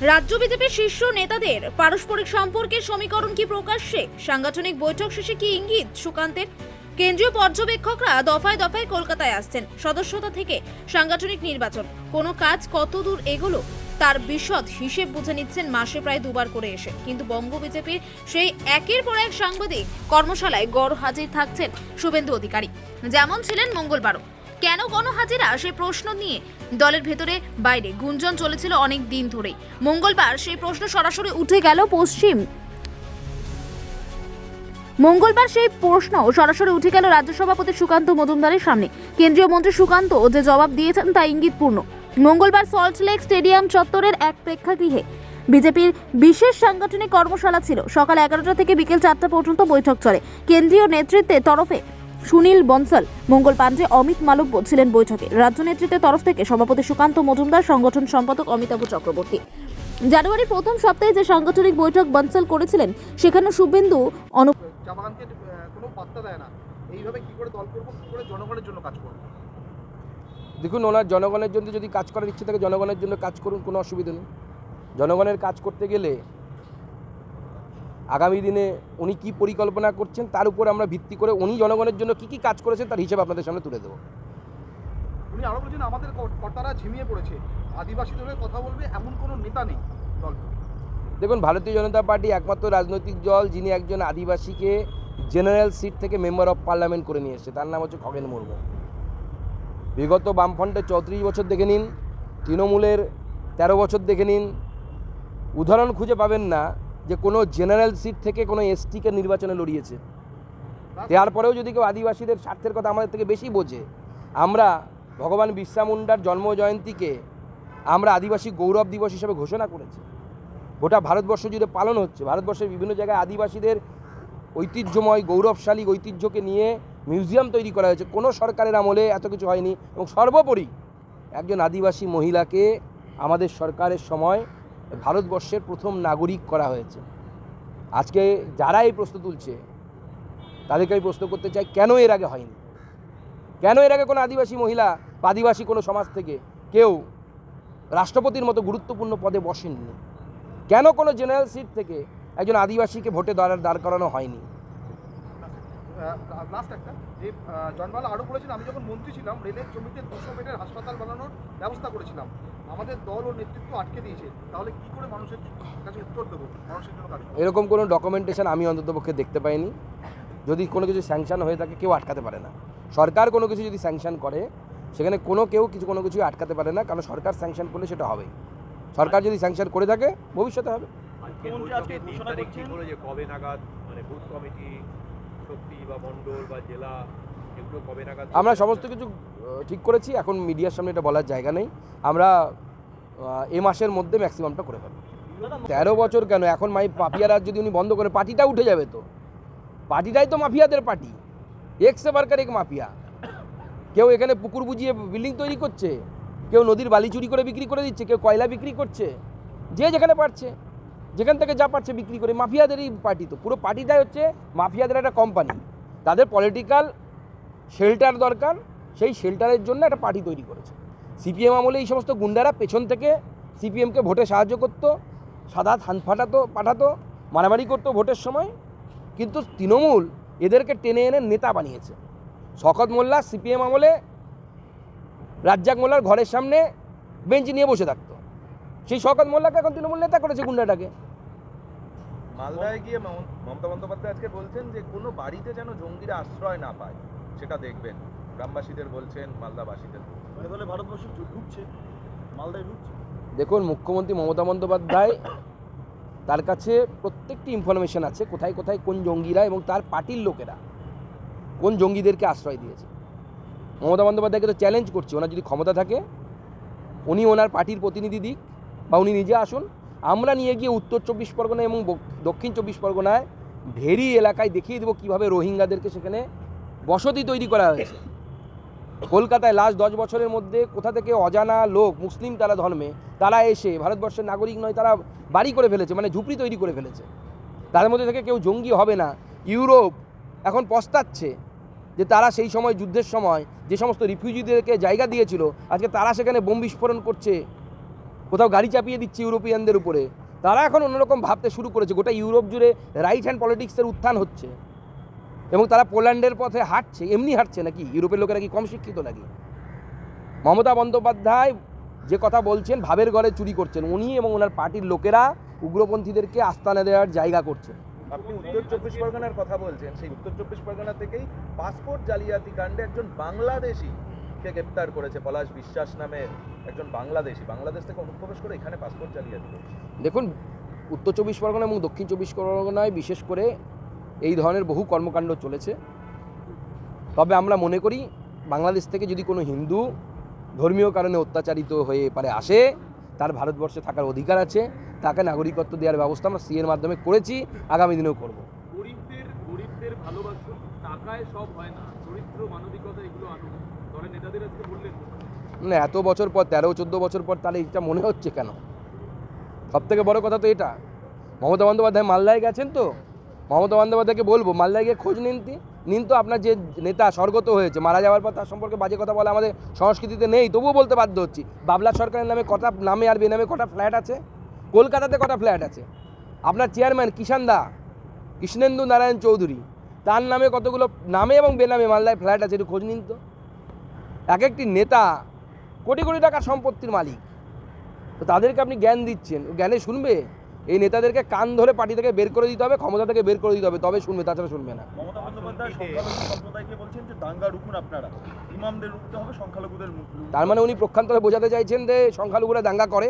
রাজ্য বিজেপির শীর্ষ নেতাদের পারস্পরিক সম্পর্কের সমীকরণ কি প্রকাশ্যে? সাংগঠনিক বৈঠক শেষে কি ইঙ্গিত সুকান্তের? কেন্দ্রীয় পর্যবেক্ষকরা দফায় দফায় কলকাতায় আসছেন। সদস্যতা থেকে সাংগঠনিক নির্বাচন। কোনো কাজ কত দূর এগোলো? তার বিশদ হিসেব বুঝে নিচ্ছেন মাসে প্রায় দুবার করে এসে। কিন্তু বঙ্গ বিজেপির সেই একের পর এক সাংবাদিক কর্মশালায় গড় হাজির থাকছেন শুভেন্দু অধিকারী। যেমন ছিলেন মঙ্গলবারও। কেন গণহাজিরা সেই প্রশ্ন নিয়ে? দলের ভেতরে বাইরে গুঞ্জন চলেছিল অনেক দিন ধরেই। মঙ্গলবার সেই প্রশ্ন সরাসরি উঠে গেল পশ্চিম। মঙ্গলবার সেই প্রশ্ন সরাসরি উঠে গেল রাজ্য সভাপতি সুকান্ত মজুমদারের সামনে। কেন্দ্রীয় মন্ত্রী সুকান্ত যে জবাব দিয়েছেন তা ইঙ্গিতপূর্ণ। মঙ্গলবার সল্টলেক স্টেডিয়াম চত্বরের এক প্রেক্ষাগৃহে বিজেপির বিশেষ সাংগঠনিক কর্মশালা ছিল। সকাল এগারোটা থেকে বিকেল চারটা পর্যন্ত বৈঠক চলে। কেন্দ্রীয় নেতৃত্বের তরফে সুনীল বনসল মঙ্গল পাণ্ডে অমিত মালব্য ছিলেন বৈঠকে। রাজ্য নেতৃত্বের তরফ থেকে সভাপতি সুকান্ত মজুমদার সংগঠন সম্পাদক অমিতাভ চক্রবর্তী। জানুয়ারির প্রথম সপ্তাহে যে সাংগঠনিক বৈঠক বনসল করেছিলেন সেখানে শুভেন্দু অনু কোনো পাত্তা দেয় না। এইভাবে কি করে দল করব কি করে জনগণের জন্য কাজ করব? দেখুন ওনার জনগণের জন্য যদি কাজ করার ইচ্ছে থাকে জনগণের জন্য কাজ করুন কোনো অসুবিধা নেই। জনগণের কাজ করতে গেলে আগামী দিনে উনি কি পরিকল্পনা করছেন তার উপর আমরা ভিত্তি করে উনি জনগণের জন্য কি কি কাজ করেছেন তার হিসেবে আপনাদের সামনে তুলে দেবো। উনি আরও বলছেন আমাদের কর্তারা ঝিমিয়ে পড়েছে। আদিবাসীদের হয়ে কথা বলবে এমন কোনো নেতা নেই দল দেখুন ভারতীয় জনতা পার্টি একমাত্র রাজনৈতিক দল যিনি একজন আদিবাসীকে জেনারেল সিট থেকে মেম্বার অফ পার্লামেন্ট করে নিয়ে এসেছে। তার নাম হচ্ছে খগেন মুর্মু। বিগত বামফ্রন্টের চৌত্রিশ বছর দেখে নিন তৃণমূলের তেরো বছর দেখে নিন। উদাহরণ খুঁজে পাবেন না যে কোনো জেনারেল সিট থেকে কোনো এসটিকে নির্বাচনে লড়িয়েছে। দেওয়ার পরেও যদি কেউ আদিবাসীদের স্বার্থের কথা আমাদের থেকে বেশি বোঝে, আমরা ভগবান বিরসা মুন্ডার জন্ম জয়ন্তীকে আমরা আদিবাসী গৌরব দিবস হিসেবে ঘোষণা করেছি। গোটা ভারতবর্ষ জুড়ে পালন হচ্ছে। ভারতবর্ষের বিভিন্ন জায়গায় আদিবাসীদের ঐতিহ্যময়, গৌরবশালী ঐতিহ্যকে নিয়ে মিউজিয়াম তৈরি করা হয়েছে। কোনো সরকারের আমলে এত কিছু হয়নি এবং সর্বোপরি একজন আদিবাসী মহিলাকে আমাদের সরকারের সময় ভারতবর্ষের প্রথম নাগরিক করা হয়েছে। আজকে যারা এই প্রশ্ন তুলছে, তাদেরকে আমি প্রশ্ন করতে চাই, কেন এর আগে হয়নি? কেন এর আগে কোনো আদিবাসী মহিলা বা আদিবাসী কোনো সমাজ থেকে কেউ রাষ্ট্রপতির মতো গুরুত্বপূর্ণ পদে বসেননি? কেন কোনো জেনারেল সিট থেকে একজন আদিবাসীকে ভোটে দাঁড় দাঁড় করানো হয়নি? লাস্ট একটা যে জনবালা আরও বলেছেন আমি যখন মন্ত্রী ছিলাম রেলের জমিতে দুশো বেডের হাসপাতাল বানানোর ব্যবস্থা করেছিলাম। আমাদের দল ও নেতৃত্ব আটকে দিয়েছে তাহলে কি করে মানুষের কাছে উত্তর দেবো? মানুষের জন্য কাজ করব? এরকম কোনো ডকুমেন্টেশন আমি অন্ততপক্ষে দেখতে পাইনি। যদি কোনো কিছু স্যাংশন হয়ে থাকে কেউ আটকাতে পারে না। সরকার কোনো কিছু যদি স্যাংশন করে সেখানে কোনো কেউ কিছু কোনো কিছু আটকাতে পারে না কারণ সরকার স্যাংশন করলে সেটা হবেই। সরকার যদি স্যাংশন করে থাকে ভবিষ্যতে হবে। কবে নাগাদ মানে বুথ কমিটি বা মণ্ডল বা জেলা, এগুলো কবে নাগাদ আমরা সমস্ত কিছু ঠিক করেছি। এখন মিডিয়ার সামনে এটা বলার জায়গা নেই। আমরা এ মাসের মধ্যে ম্যাক্সিমামটা করে ফেলব। তেরো বছর কেন? এখন মাই মাফিয়ারা যদি উনি বন্ধ করে, পার্টিটা উঠে যাবে তো। পার্টিটাই তো মাফিয়াদের পার্টি। এক্স সরকার এক মাফিয়া। কেউ এখানে পুকুর বুঝিয়ে বিল্ডিং তৈরি করছে। কেউ নদীর বালি চুরি করে বিক্রি করে দিচ্ছে। কেউ কয়লা বিক্রি করছে। যে যেখানে পারছে। যেখান থেকে যা পারছে বিক্রি করে। মাফিয়াদেরই পার্টি তো। পুরো পার্টিটাই হচ্ছে মাফিয়াদের একটা কোম্পানি তাদের পলিটিক্যাল শেল্টার দরকার, সেই শেল্টারের জন্য একটা পার্টি তৈরি করেছে। সিপিএম আমলে এই সমস্ত গুন্ডারা পেছন থেকে সিপিএমকে ভোটে সাহায্য করতো, সাদা থান ফাটাতো, পাঠাতো, মারামারি করতো ভোটের সময়, কিন্তু তৃণমূল এদেরকে টেনে এনে নেতা বানিয়েছে। শকত মোল্লা সিপিএম আমলে রাজ্জাক মোল্লার ঘরের সামনে বেঞ্চ নিয়ে বসে থাকতো। সেই শকত মোল্লাকে এখন তৃণমূল নেতা করেছে গুন্ডাটাকে। মালদায় গিয়ে মম- মমতা বন্দ্যোপাধ্যায় আজকে বলছেন যে কোনো বাড়িতে যেন জঙ্গিরা আশ্রয় না পায় সেটা দেখবেন। গ্রামবাসীদের বলছেন মালদাবাসীদের ফলে ভারতবর্ষ ঢুকছে? মালদায় ঢুকছে? দেখুন মুখ্যমন্ত্রী মমতা বন্দ্যোপাধ্যায় তার কাছে প্রত্যেকটি ইনফরমেশন আছে কোথায় কোথায় কোন জঙ্গিরা এবং তার পার্টির লোকেরা কোন জঙ্গিদেরকে আশ্রয় দিয়েছে। মমতা বন্দ্যোপাধ্যায়কে তো চ্যালেঞ্জ করছে ওনার যদি ক্ষমতা থাকে উনি ওনার পার্টির প্রতিনিধি দিক বা উনি নিজে আসুন আমরা নিয়ে গিয়ে উত্তর চব্বিশ পরগনা এবং দক্ষিণ চব্বিশ পরগনায় ভেরি এলাকায় দেখিয়ে দেবো কীভাবে রোহিঙ্গাদেরকে সেখানে বসতি তৈরি করা হয়েছে। কলকাতায় লাস্ট দশ বছরের মধ্যে কোথা থেকে অজানা লোক, মুসলিম তারা ধর্মে, তারা এসে ভারতবর্ষের নাগরিক নয়, তারা বাড়ি করে ফেলেছে মানে ঝুপড়ি তৈরি করে ফেলেছে। তাদের মধ্যে থেকে কেউ জঙ্গি হবে না। ইউরোপ এখন পস্তাচ্ছে যে তারা সেই সময় যুদ্ধের সময় যে সমস্ত রিফিউজিদেরকে জায়গা দিয়েছিল, আজকে তারা সেখানে বোম বিস্ফোরণ করছে। কোথাও গাড়ি চাপিয়ে দিচ্ছে ইউরোপিয়ানদের উপরে। তারা এখন অন্যরকম ভাবতে শুরু করেছে, গোটা ইউরোপ জুড়ে রাইট হ্যান্ড পলিটিক্সের উত্থান হচ্ছে। এবং তারা পোল্যান্ডের পথে হাঁটছে, এমনি হাঁটছে নাকি? ইউরোপের লোকেরা কি কম শিক্ষিত নাকি? মমতা বন্দ্যোপাধ্যায় যে কথা বলছেন, ভাবের ঘরে চুরি করছেন। উনি এবং ওনার পার্টির লোকেরা উগ্রপন্থীদেরকে আস্তানা দেওয়ার জায়গা করছেন। আপনি উত্তর চব্বিশ পরগনার কথা বলছেন। সেই উত্তর চব্বিশ পরগনা থেকেই পাসপোর্ট জালিয়াতি কাণ্ডে একজন বাংলাদেশি কে গ্রেপ্তার করেছে পলাশ বিশ্বাস নামে একজন বাংলাদেশি। বাংলাদেশ থেকে অনুপ্রবেশ করে এখানে পাসপোর্ট জালিয়াতি করছে দেখুন উত্তর চব্বিশ পরগনা এবং দক্ষিণ চব্বিশ পরগনায় বিশেষ করে এই ধরনের বহু কর্মকাণ্ড চলেছে। তবে আমরা মনে করি বাংলাদেশ থেকে যদি কোনো হিন্দু ধর্মীয় কারণে অত্যাচারিত হয়ে পারে আসে তার ভারতবর্ষে থাকার অধিকার আছে তাকে নাগরিকত্ব দেওয়ার ব্যবস্থা আমরা সিএর মাধ্যমে করেছি আগামী দিনেও করব। গরিবদের গরিবদের ভালোবাসুন টাকায় সব হয় না চরিত্র মানবিকতা এগুলো আনুন না, এত বছর পর, তেরো, চোদ্দ বছর পর তাহলে এটা মনে হচ্ছে কেন? সব থেকে বড় কথা তো এটা। মমতা বন্দ্যোপাধ্যায় মালদায় গেছেন তো? মমতা বন্দ্যোপাধ্যায়কে বলব, মালদায় গিয়ে খোঁজ নিন নিন তো আপনার যে নেতা স্বর্গত হয়েছে, মারা যাওয়ার পর তার সম্পর্কে বাজে কথা বলা আমাদের সংস্কৃতিতে নেই, তবুও বলতে বাধ্য হচ্ছি। বাবলা সরকারের নামে কটা নামে আর বেনামে কটা ফ্ল্যাট আছে? কলকাতাতে কটা ফ্ল্যাট আছে? আপনার চেয়ারম্যান কিষান দা, কৃষ্ণেন্দু নারায়ণ চৌধুরী, তার নামে কতগুলো নামে এবং বেনামে মালদায় ফ্ল্যাট আছে, একটু খোঁজ নিন তো। এক একটি নেতা কোটি কোটি টাকার সম্পত্তির মালিক। তো তাদেরকে আপনি জ্ঞান দিচ্ছেন। জ্ঞানে শুনবে? এই নেতাদেরকে কান ধরে পার্টি থেকে বের করে দিতে হবে ক্ষমতা থেকে বের করে দিতে হবে তবে শুনবে তাছাড়া শুনবে না। তার মানে উনি প্রক্ষান্তরে বোঝাতে চাইছেন যে সংখ্যালঘুরা দাঙ্গা করে।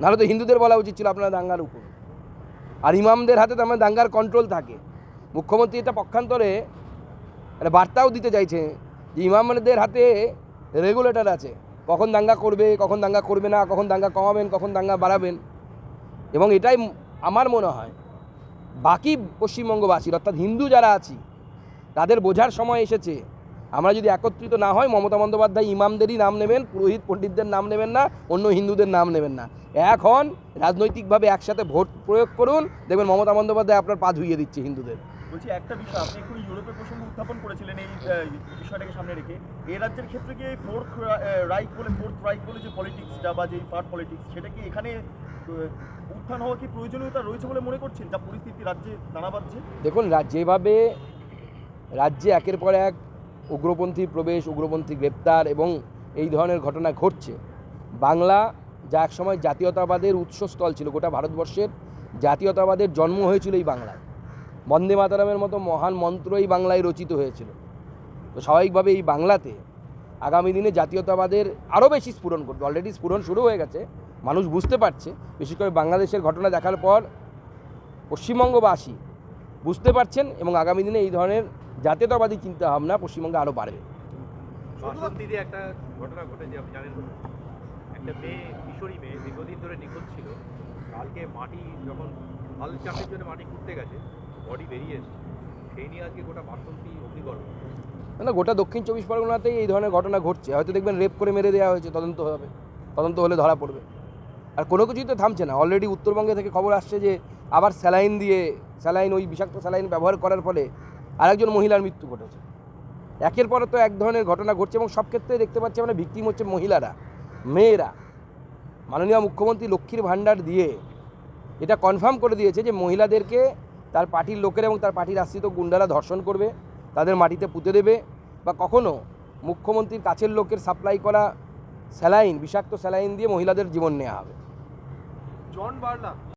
নাহলে তো হিন্দুদের বলা উচিত ছিল আপনারা দাঙ্গা রুকুন আর ইমামদের হাতে তার মানে দাঙ্গার কন্ট্রোল থাকে। মুখ্যমন্ত্রী এটা পক্ষান্তরে একটা বার্তাও দিতে চাইছে যে ইমামদের হাতে রেগুলেটর আছে। কখন দাঙ্গা করবে, কখন দাঙ্গা করবে না, কখন দাঙ্গা কমাবেন, কখন দাঙ্গা বাড়াবেন। এবং এটাই আমার মনে হয়, বাকি পশ্চিমবঙ্গবাসীর অর্থাৎ হিন্দু যারা আছি, তাদের বোঝার সময় এসেছে, আমরা যদি একত্রিত না হয়, মমতা বন্দ্যোপাধ্যায় ইমামদেরই নাম নেবেন, পুরোহিত পণ্ডিতদের নাম নেবেন না, অন্য হিন্দুদের নাম নেবেন না। এখন রাজনৈতিকভাবে একসাথে ভোট প্রয়োগ করুন, দেখবেন মমতা বন্দ্যোপাধ্যায় আপনার পা ধুইয়ে দিচ্ছে হিন্দুদের। বলছি একটা বিষয়, আপনি একটু ইউরোপের প্রসঙ্গ উত্থাপন করেছিলেন এই বিষয়টাকে সামনে রেখে। এই রাজ্যের ক্ষেত্রে কি ফোর্থ রাইট বলে ফোর্থ রাইট বলে যে পলিটিক্সটা বা যে পার্ট পলিটিক্স সেটা কি এখানে উত্থান হওয়া কি প্রয়োজনীয়তা রয়েছে বলে মনে করছেন? যা পরিস্থিতি রাজ্যে দানা বাঁধছে দেখুন যেভাবে রাজ্যে একের পর এক উগ্রপন্থী প্রবেশ, উগ্রপন্থী গ্রেপ্তার এবং এই ধরনের ঘটনা ঘটছে, বাংলা যা একসময় জাতীয়তাবাদের উৎসস্থল ছিল গোটা ভারতবর্ষের, জাতীয়তাবাদের জন্ম হয়েছিল এই বাংলায়। বন্দে মাতারামের মতো মহান মন্ত্রই বাংলায় রচিত হয়েছিল। তো স্বাভাবিকভাবে এই বাংলাতে আগামী দিনে জাতীয়তাবাদের আরও বেশি স্ফুরণ করবে অলরেডি স্ফুরণ শুরু হয়ে গেছে, মানুষ বুঝতে পারছে। বিশেষ করে বাংলাদেশের ঘটনা দেখার পর পশ্চিমবঙ্গবাসী বুঝতে পারছেন এবং আগামী দিনে এই ধরনের জাতীয়তাবাদী চিন্তা ভাবনা পশ্চিমবঙ্গে আরও বাড়বে। ছিল। কালকে মাটি, যখন হাল চাষের জন্য মাটি খুঁড়তে গেছে বডি বেরিয়ে এসছে। সেই নিয়ে আজকে গোটা বাসন্তী অগ্নিকর্ম না গোটা দক্ষিণ চব্বিশ পরগনাতেই এই ধরনের ঘটনা ঘটছে। হয়তো দেখবেন রেপ করে মেরে দেওয়া হয়েছে, তদন্ত হবে। তদন্ত হলে ধরা পড়বে। আর কোনো কিছুই তো থামছে না। অলরেডি উত্তরবঙ্গে থেকে খবর আসছে যে আবার স্যালাইন দিয়ে, স্যালাইন ওই বিষাক্ত স্যালাইন ব্যবহার করার ফলে আরেকজন মহিলার মৃত্যু ঘটেছে। একের পর তো এক ধরনের ঘটনা ঘটছে এবং সব ক্ষেত্রে দেখতে পাচ্ছি আমরা ভিকটিম হচ্ছে মহিলারা, মেয়েরা। মাননীয় মুখ্যমন্ত্রী লক্ষ্মীর ভাণ্ডার দিয়ে এটা কনফার্ম করে দিয়েছে যে মহিলাদেরকে তার পার্টির লোকেরা এবং তার পার্টির আশ্রিত গুন্ডারা ধর্ষণ করবে, তাদের মাটিতে পুঁতে দেবে বা কখনো মুখ্যমন্ত্রীর কাছের লোকের সাপ্লাই করা স্যালাইন, বিষাক্ত স্যালাইন দিয়ে মহিলাদের জীবন নেওয়া হবে। জন বার্লা।